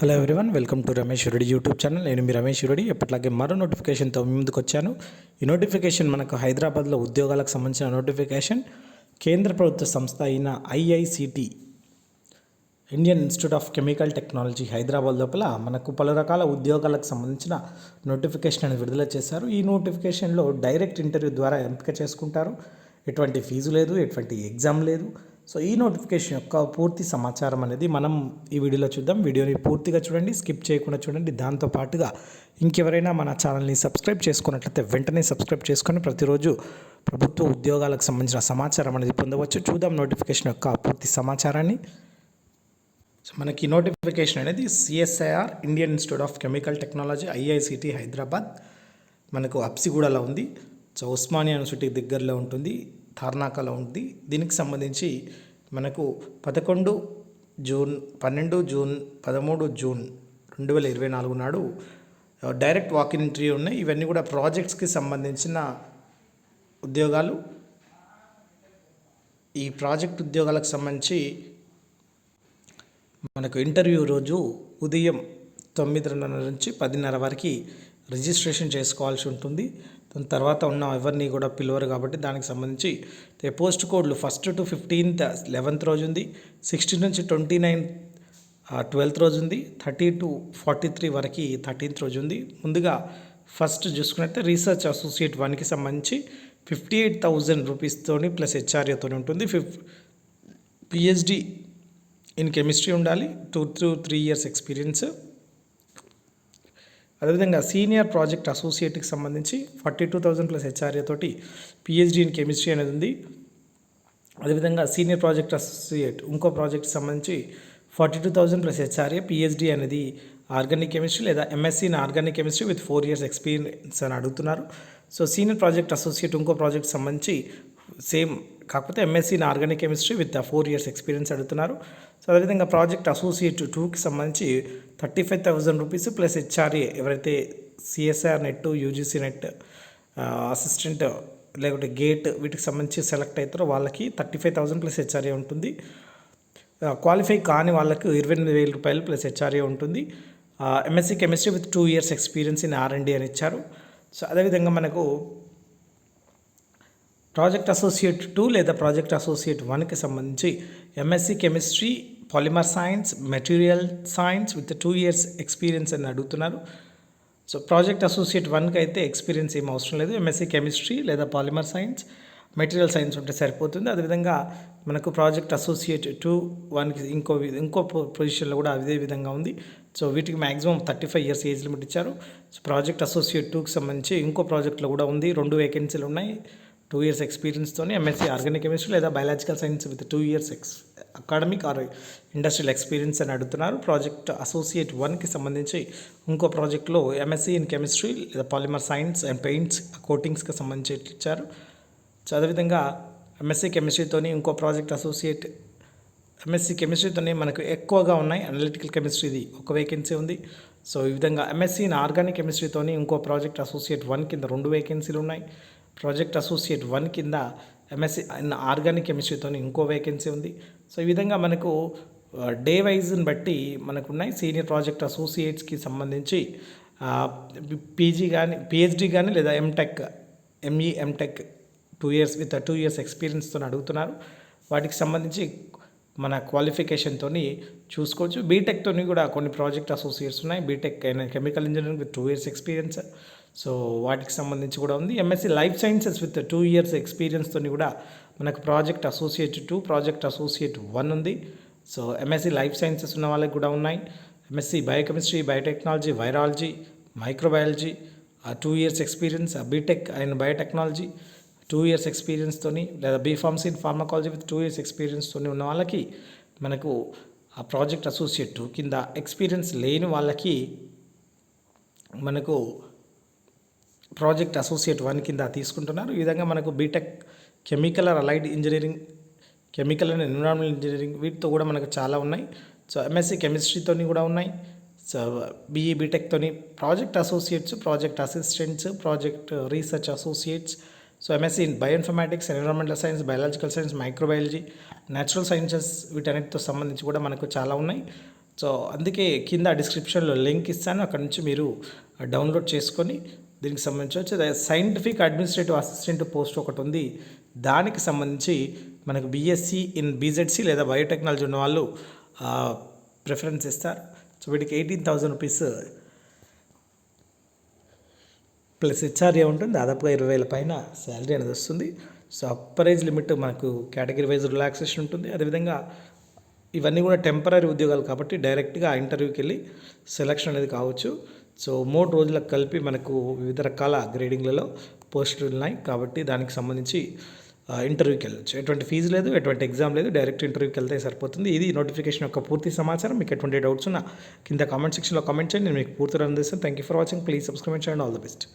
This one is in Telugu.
Hello everyone welcome to Ramesh Reddy YouTube channel. నేను మీ రమేష్ రెడ్డి. ఎప్పటిలాగే మరో నోటిఫికేషన్తో ముందుకు వచ్చాను. ఈ నోటిఫికేషన్ మనకు హైదరాబాద్లో ఉద్యోగాలకు సంబంధించిన నోటిఫికేషన్. కేంద్ర ప్రభుత్వ సంస్థ అయిన IICT Indian Institute of Chemical Technology Hyderabad లోపల మనకు పలు రకాల ఉద్యోగాలకు సంబంధించిన నోటిఫికేషన్ అనేది విడుదల చేశారు. ఈ నోటిఫికేషన్లో డైరెక్ట్ ఇంటర్వ్యూ ద్వారా ఎంపిక చేసుకుంటారు. ఎటువంటి ఫీజు లేదు ఎటువంటి ఎగ్జామ్ లేదు. సో ఈ నోటిఫికేషన్ యొక్క పూర్తి సమాచారం అనేది మనం ఈ వీడియోలో చూద్దాం. వీడియోని పూర్తిగా చూడండి స్కిప్ చేయకుండా చూడండి. దాంతో పాటుగా ఇంకెవరైనా మన ఛానల్ని సబ్స్క్రైబ్ చేసుకున్నట్లయితే వెంటనే సబ్స్క్రైబ్ చేసుకొని ప్రతిరోజు ప్రభుత్వ ఉద్యోగాలకు సంబంధించిన సమాచారం అనేది పొందవచ్చు. చూద్దాం నోటిఫికేషన్ యొక్క పూర్తి సమాచారాన్ని. సో మనకి నోటిఫికేషన్ అనేది CSIR Indian Institute of Chemical Technology IICT Hyderabad. మనకు అప్సిగూడలో ఉంది. సో ఉస్మానియా యూనివర్సిటీ దగ్గరలో ఉంటుంది. తార్నాకలో ఉంది. దీనికి సంబంధించి మనకు పదకొండు జూన్ పన్నెండు జూన్ పదమూడు జూన్ రెండు వేల ఇరవై నాలుగు నాడు డైరెక్ట్ వాకిన్ ఇంటర్వ్యూ ఉన్నాయి. ఇవన్నీ కూడా ప్రాజెక్ట్స్కి సంబంధించిన ఉద్యోగాలు. ఈ ప్రాజెక్ట్ ఉద్యోగాలకు సంబంధించి మనకు ఇంటర్వ్యూ రోజు ఉదయం తొమ్మిదిన్నర నుంచి పదిన్నర వరకు రిజిస్ట్రేషన్ చేసుకోవాల్సి ఉంటుంది. తర్వాత ఉన్న ఎవరిని కూడా పిలవరు కాబట్టి దానికి సంబంధించి పోస్ట్ కోడ్లు ఫస్ట్ టు ఫిఫ్టీన్త్ లెవెన్త్ రోజు ఉంది సిక్స్టీన్ నుంచి ట్వంటీ నైన్ ట్వెల్త్ రోజు ఉంది థర్టీ టు ఫార్టీ త్రీ వరకు థర్టీన్త్ రోజు ఉంది. ముందుగా ఫస్ట్ చూసుకున్నట్టే రీసెర్చ్ అసోసియేట్ వన్కి సంబంధించి ఫిఫ్టీ ఎయిట్ థౌజండ్ రూపీస్తోని ప్లస్ హెచ్ఆర్ఏతో ఉంటుంది. ఫిఫ్ పిహెచ్డి ఇన్ కెమిస్ట్రీ ఉండాలి two through three years experience. అదేవిధంగా సీనియర్ ప్రాజెక్ట్ అసోసియేట్కి సంబంధించి forty two thousand plus HRA తోటి పిహెచ్డి ఇన్ కెమిస్ట్రీ అనేది ఉంది. అదేవిధంగా సీనియర్ ప్రాజెక్ట్ అసోసియేట్ ఇంకో ప్రాజెక్ట్ సంబంధించి forty two thousand plus HRA PhD అనేది ఆర్గానిక్ కెమిస్ట్రీ లేదా MSc in organic chemistry with four years experience అని అడుగుతున్నారు. సో సీనియర్ ప్రాజెక్ట్ అసోసియేట్ ఇంకో ప్రాజెక్ట్ సంబంధించి సేమ్ కాకపోతే MSc in organic chemistry with four years experience అడుగుతున్నారు. సో అదేవిధంగా ప్రాజెక్ట్ అసోసియేట్ టూకి సంబంధించి thirty five thousand rupees plus HRA ఎవరైతే CSR net UGC net assistant లేకుంటే గేట్ వీటికి సంబంధించి సెలెక్ట్ అవుతారో వాళ్ళకి thirty five thousand plus HRA ఉంటుంది. క్వాలిఫై కాని వాళ్ళకు ఇరవై ఎనిమిది వేల రూపాయలు ప్లస్ హెచ్ఆర్ఏ ఉంటుంది. MSc chemistry with two years experience in RMD అని ఇచ్చారు. సో అదేవిధంగా మనకు ప్రాజెక్ట్ అసోసియేట్ టూ లేదా ప్రాజెక్ట్ అసోసియేట్ వన్కి సంబంధించి MSc chemistry polymer science material science with two years experience అని అడుగుతున్నారు. సో ప్రాజెక్ట్ అసోసియేట్ వన్కి అయితే ఎక్స్పీరియన్స్ ఏం అవసరం లేదు. ఎంఎస్సి కెమిస్ట్రీ లేదా పాలిమర్ సైన్స్ మెటీరియల్ సైన్స్ ఉంటే సరిపోతుంది. అదేవిధంగా మనకు ప్రాజెక్ట్ అసోసియేట్ టూ వన్కి ఇంకో వి- ఇంకో పొ- పొజిషన్లో కూడా అదే విధంగా ఉంది. సో వీటికి maximum thirty five years age limit ఇచ్చారు. సో ప్రాజెక్ట్ అసోసియేట్ టూకి సంబంధించి ఇంకో ప్రాజెక్ట్లో కూడా ఉంది. రెండు వేకెన్సీలు ఉన్నాయి. టూ ఇయర్స్ ఎక్స్పీరియన్స్తోనే ఎంఎస్సీ ఆర్గానిక్ కెమిస్ట్రీ లేదా biological science with two years ex academic or industrial experience అని అడుగుతున్నారు. ప్రాజెక్ట్ అసోసియేట్ వన్కి సంబంధించి ఇంకో ప్రాజెక్ట్లో ఎంఎస్సీ ఇన్ కెమిస్ట్రీ లేదా పాలిమర్ సైన్స్ అండ్ పెయింట్స్ కోటింగ్స్కి సంబంధించి ఇచ్చారు. అదేవిధంగా ఎంఎస్సీ కెమిస్ట్రీతోని ఇంకో ప్రాజెక్ట్ అసోసియేట్ ఎంఎస్సీ కెమిస్ట్రీతోనే మనకు ఎక్కువగా ఉన్నాయి. అనలిటికల్ కెమిస్ట్రీది ఒక వేకెన్సీ ఉంది. సో ఈ విధంగా ఎంఎస్సీ ఇన్ ఆర్గానిక్ కెమిస్ట్రీతోని ఇంకో ప్రాజెక్ట్ అసోసియేట్ వన్ కింద రెండు వేకెన్సీలు ఉన్నాయి. ప్రాజెక్ట్ అసోసియేట్ వన్ కింద ఎంఎస్సీ ఇన్ ఆర్గానిక్ కెమిస్ట్రీతోని ఇంకో వేకెన్సీ ఉంది. సో ఈ విధంగా మనకు డే వైజ్ని బట్టి మనకు ఉన్నాయి సీనియర్ ప్రాజెక్ట్ అసోసియేట్స్కి సంబంధించి పీజీ కానీ పిహెచ్డీ కానీ లేదా MTech ME MTech two years with two years ఎక్స్పీరియన్స్తో అడుగుతున్నారు. వాటికి సంబంధించి మన క్వాలిఫికేషన్తో చూసుకోవచ్చు. బీటెక్తో కూడా కొన్ని ప్రాజెక్ట్ అసోసియేట్స్ ఉన్నాయి. బీటెక్ అయిన chemical engineering with two years experience. So వాటికి సంబంధించి కూడా ఉంది. MSc life sciences with two years ఎక్స్పీరియన్స్తో కూడా మనకు project associate two project associate one ఉంది. సో ఎంఎస్సీ లైఫ్ సైన్సెస్ ఉన్న వాళ్ళకి కూడా ఉన్నాయి. MSc biochemistry biotechnology virology microbiology two years experience BTech and biotechnology two years ఎక్స్పీరియన్స్తోని లేదా B pharmacy in pharmacology with two years ఎక్స్పీరియన్స్తోని ఉన్న వాళ్ళకి మనకు ఆ ప్రాజెక్ట్ అసోసియేట్ కింద ఎక్స్పీరియన్స్ లేని వాళ్ళకి మనకు ప్రాజెక్ట్ అసోసియేట్ వన్ కింద తీసుకుంటున్నారు. ఈ విధంగా మనకు BTech chemical or allied engineering chemical and environmental engineering వీటితో కూడా మనకు చాలా ఉన్నాయి. సో ఎంఎస్సి కెమిస్ట్రీతోని కూడా ఉన్నాయి. So BE బీటెక్తోని project associates project assistants project research associates. So MSc in bioinformatics environmental science biological science microbiology natural sciences వీటన్నిటితో సంబంధించి కూడా మనకు చాలా ఉన్నాయి. సో అందుకే కింద డిస్క్రిప్షన్లో లింక్ ఇస్తాను. అక్కడ నుంచి మీరు డౌన్లోడ్ చేసుకొని దీనికి సంబంధించి సైంటిఫిక్ అడ్మినిస్ట్రేటివ్ అసిస్టెంట్ పోస్ట్ ఒకటి ఉంది. దానికి సంబంధించి మనకు బీఎస్సీ ఇన్ బీజెడ్సీ లేదా బయోటెక్నాలజీ ఉన్న వాళ్ళు ప్రిఫరెన్స్ ఇస్తారు. సో వీటికి eighteen thousand rupees plus HRA ఉంటుంది. దాదాపుగా ఇరవై వేల పైన శాలరీ అనేది వస్తుంది. సో అప్పరేజ్ లిమిట్ మనకు కేటగిరీ వైజ్ రిలాక్సేషన్ ఉంటుంది. అదేవిధంగా ఇవన్నీ కూడా టెంపరీ ఉద్యోగాలు కాబట్టి డైరెక్ట్గా ఇంటర్వ్యూకి వెళ్ళి సెలక్షన్ అనేది కావచ్చు. సో మూడు రోజులకు కలిపి మనకు వివిధ రకాల గ్రేడింగ్లలో పోస్టులు ఉన్నాయి కాబట్టి దానికి సంబంధించి ఇంటర్వ్యూకి వెళ్ళచ్చు. ఎటువంటి ఫీజు లేదు ఎటువంటి ఎగ్జామ్ లేదు డైరెక్ట్ ఇంటర్వ్యూకి వెళ్తే సరిపోతుంది. ఇది నోటిఫికేషన్ యొక్క పూర్తి సమాచారం. మీకు ఎటువంటి డౌట్స్ ఉన్నా కింద కామెంట్ సెక్షన్లో కామెంట్ చేయండి. నేను మీకు పూర్తి రన్ చేస్తాను thank you for watching please subscribe చేయండి ఆల్ ద బెస్ట్